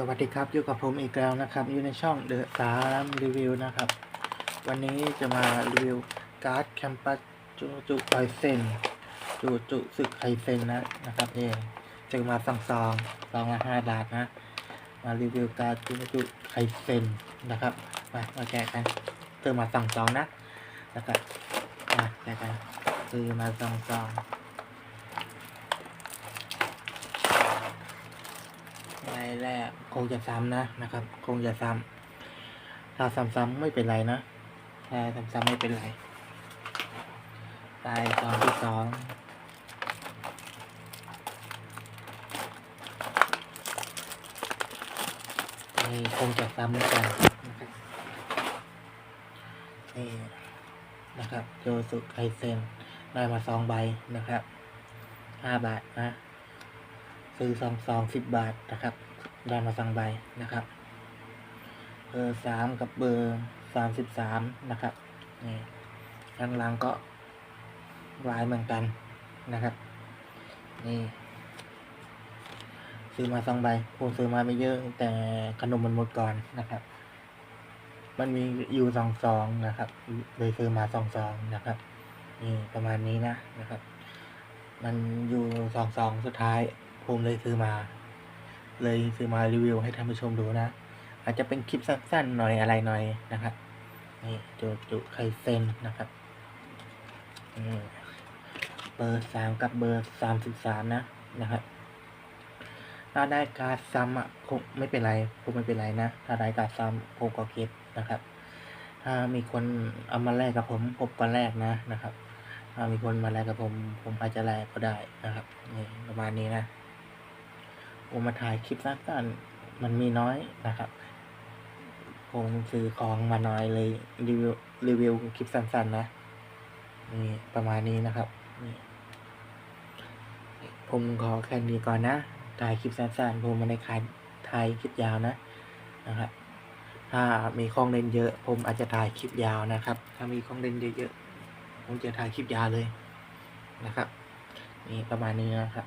สวัสดีครับอยู่กับผมอีกแล้วนะครับ อยู่ในช่องเดอะสามรีวิวนะครับ วันนี้จะมารีวิวการ์ดแคมปัสจุจุไคเซนจุจุสึกไคเซนนะนะครับเองจะมาสองซองซองละห้าบาทนะ มารีวิวการ์ดจุจุไคเซนนะครับมามาแกะกันซื้อมาสองซองนะแล้วก็มาแกะกันซื้อมาสองซอง ราย แรกคงจะซ้ำนะนะครับ คงจะซ้ำถ้าซ้ำๆไม่เป็นไรนะถ้าซ้ำๆไม่เป็นไรรายตอนที่สองนี่คงจะซ้ำเหมือนกันนะครับนี่นะครับโจสุไคเซนได้มาสองใบนะครับห้าบาทนะ ซื้อซองซองสิบบาทนะครับ ได้มาสองใบนะครับ เบอร์สามกับเบอร์สามสิบสามนะครับนี่ข้างล่างก็ลายเหมือนกันนะครับ นี่ซื้อมาสองใบผมซื้อมาไม่เยอะ แต่ขนมมันหมดก่อนนะครับ มันมีอยู่สองซองนะครับเลยซื้อมาสองซองนะครับ นี่ประมาณนี้นะนะครับ มันอยู่สองซองสุดท้ายผมเลยซื้อมา เลยซื้อมารีวิวให้ท่านผู้ชมดูนะ อาจจะเป็นคลิปสั้นๆหน่อยอะไรหน่อยนะครับนี่จุจุไคเซนนะครับเบอร์สามกับเบอร์สามสิบสามนะนะครับ ถ้าได้การซ้ำอะคงไม่เป็นไรคงไม่เป็นไรนะ ถ้าได้การซ้ำผมก็เก็บนะครับ ถ้ามีคนเอามาแลกกับผมผมก็แลกนะนะครับ ถ้ามีคนมาแลกกับผม ผมอาจจะแลกก็ได้นะครับนี่ประมาณนี้นะ ผมมาถ่ายคลิปสั้นๆมันมีน้อยนะครับผมซื้อของมาน้อยเลยรีวิวรีวิวคลิปสั้นๆนะนี่ประมาณนี้นะครับนี่ผมขอแค่นี้ก่อนนะถ่ายคลิปสั้นๆผมไมาในขายถ่ายคลิปยาวนะนะครับถ้ามีของเล่นเยอะ ผมอาจจะถ่ายคลิปยาวนะครับ ถ้ามีของเล่นเยอะๆผมจะถ่ายคลิปยาวเลยนะครับ นี่ประมาณนี้นะครับ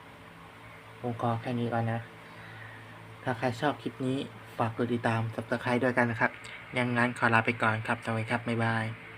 ผมขอแค่นี้ก่อนนะ ถ้าใครชอบคลิปนี้ ฝากกดติดตาม subscribe ด้วยกันนะครับยังงั้นขอลาไปก่อนครับสวัสดีครับ บ๊ายบาย